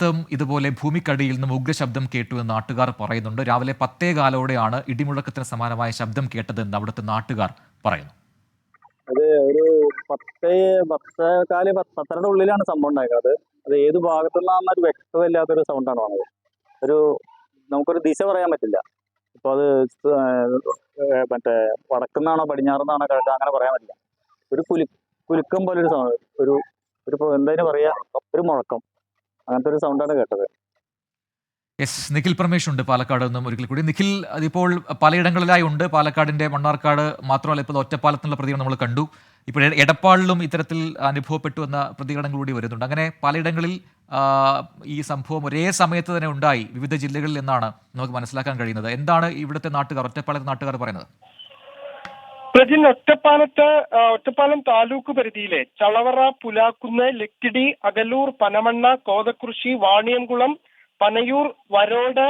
ത്തും ഇതുപോലെ ഭൂമിക്കടിയിൽ നിന്നും ഉഗ്രശബ്ദം കേട്ടു എന്ന് നാട്ടുകാർ പറയുന്നുണ്ട്. രാവിലെ പത്തേ കാലോടെയാണ് ഇടിമുഴക്കത്തിന് സമാനമായ ശബ്ദം കേട്ടതെന്ന് അവിടുത്തെ നാട്ടുകാർ പറയുന്നു. അത് ഒരു പത്തേ പത്തേകാൽ കാൽ പത്തരയുടെ ഉള്ളിലാണ് സംഭവം ഉണ്ടായത് അത് ഏത് ഭാഗത്തുനിന്നാണെന്ന ഒരു വ്യക്തത ഇല്ലാത്തൊരു സൗണ്ടാണ് വന്നത്. ഒരു നമുക്കൊരു ദിശ പറയാൻ പറ്റില്ല. ഇപ്പൊ അത് മറ്റേ വടക്കുന്നാണോ പടിഞ്ഞാറുന്നാണോ കിഴക്ക് അങ്ങനെ പറയാൻ പറ്റില്ല. ഒരു കുലു കുലുക്കം പോലെ ഒരു ഒരു ഒരു എന്തായാലും പറയാ? ഒരു മുഴക്കം. അങ്ങനത്തെ ഒരു സൗണ്ടാണ് കേട്ടത്. യെസ് നിഖിൽ പ്രമേഷ് ഉണ്ട് പാലക്കാട് നിന്നും ഒരിക്കൽ കൂടി. നിഖിൽ അതിപ്പോൾ പലയിടങ്ങളിലായി ഉണ്ട്. പാലക്കാടിന്റെ മണ്ണാർക്കാട് മാത്രമല്ല ഇപ്പോൾ ഒറ്റപ്പാലത്തിനുള്ള പ്രതികരണം നമ്മൾ കണ്ടു. ഇപ്പോൾ എടപ്പാളിലും ഇത്തരത്തിൽ അനുഭവപ്പെട്ടു എന്ന പ്രതികരണങ്ങൾ കൂടി വരുന്നുണ്ട്. അങ്ങനെ പലയിടങ്ങളിൽ ഈ സംഭവം ഒരേ സമയത്ത് തന്നെ ഉണ്ടായി വിവിധ ജില്ലകളിൽ എന്നാണ് നമുക്ക് മനസ്സിലാക്കാൻ കഴിയുന്നത്. എന്താണ് ഇവിടുത്തെ നാട്ടുകാർ ഒറ്റപ്പാലത്തെ നാട്ടുകാർ പറയുന്നത്? പ്രജിൻ ഒറ്റപ്പാലത്ത് ഒറ്റപ്പാലം താലൂക്ക് പരിധിയിലെ ചളവറ പുലാക്കുന്ന് ലക്കിടി അകലൂർ പനമണ്ണ കോതക്കുറിശി വാണിയംകുളം പനയൂർ വരോട്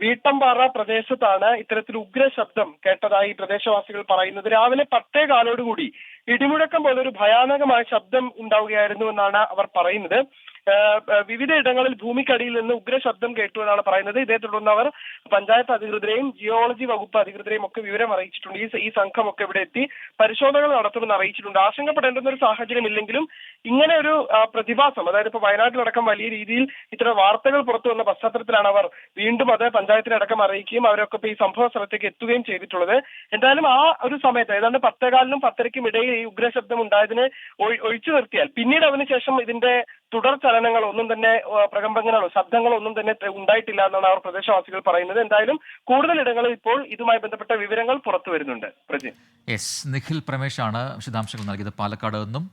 വീട്ടമ്പാറ പ്രദേശത്താണ് ഇത്തരത്തിൽ ഉഗ്ര ശബ്ദം കേട്ടതായി പ്രദേശവാസികൾ പറയുന്നത്. രാവിലെ പത്തേ കാലോടുകൂടി ഇടിമുഴക്കം പോലെ ഒരു ഭയാനകമായ ശബ്ദം ഉണ്ടാവുകയായിരുന്നു എന്നാണ് അവർ പറയുന്നത്. ഏഹ് ഏഹ് വിവിധ ഇടങ്ങളിൽ ഭൂമിക്കടിയിൽ നിന്ന് ഉഗ്രശബ്ദം കേട്ടു എന്നാണ് പറയുന്നത്. ഇതേ തുടർന്ന് അവർ പഞ്ചായത്ത് അധികൃതരെയും ജിയോളജി വകുപ്പ് അധികൃതരെയും ഒക്കെ വിവരം അറിയിച്ചിട്ടുണ്ട്. ഈ ഈ സംഘമൊക്കെ ഇവിടെ എത്തി പരിശോധനകൾ നടത്തുമെന്ന് അറിയിച്ചിട്ടുണ്ട്. ആശങ്കപ്പെടേണ്ടുന്ന ഒരു സാഹചര്യം ഇല്ലെങ്കിലും ഇങ്ങനെ ഒരു പ്രതിഭാസം അതായത് ഇപ്പൊ വയനാട്ടിലടക്കം വലിയ രീതിയിൽ ഇത്തരം വാർത്തകൾ പുറത്തു വന്ന പശ്ചാത്തലത്തിലാണ് അവർ വീണ്ടും അത് പഞ്ചായത്തിനടക്കം അറിയിക്കുകയും അവരൊക്കെ ഇപ്പൊ ഈ സംഭവ സ്ഥലത്തേക്ക് എത്തുകയും ചെയ്തിട്ടുള്ളത്. എന്തായാലും ആ ഒരു സമയത്ത് ഏതാണ്ട് പത്തേകാലിനും പത്തരയ്ക്കും ഇടയിൽ ഈ ഉഗ്രശബ്ദം ഉണ്ടായതിനെ ഒഴി- ഒഴിച്ചു നിർത്തിയാൽ പിന്നീട് അതിനുശേഷം ഇതിന്റെ തുടർ ചലനങ്ങളോ ഒന്നും തന്നെ പ്രകമ്പനങ്ങളോ ശബ്ദങ്ങളോ ഒന്നും തന്നെ ഉണ്ടായിട്ടില്ല എന്നാണ് അവർ പ്രദേശവാസികൾ പറയുന്നത്. എന്തായാലും കൂടുതൽ ഇടങ്ങളിൽ ഇപ്പോൾ ഇതുമായി ബന്ധപ്പെട്ട വിവരങ്ങൾ പുറത്തു വരുന്നുണ്ട്. പ്രജി എസ് നിഖിൽ പ്രമേഷാണ് വിശദാംശങ്ങൾ നൽകിയത് പാലക്കാട് നിന്നും.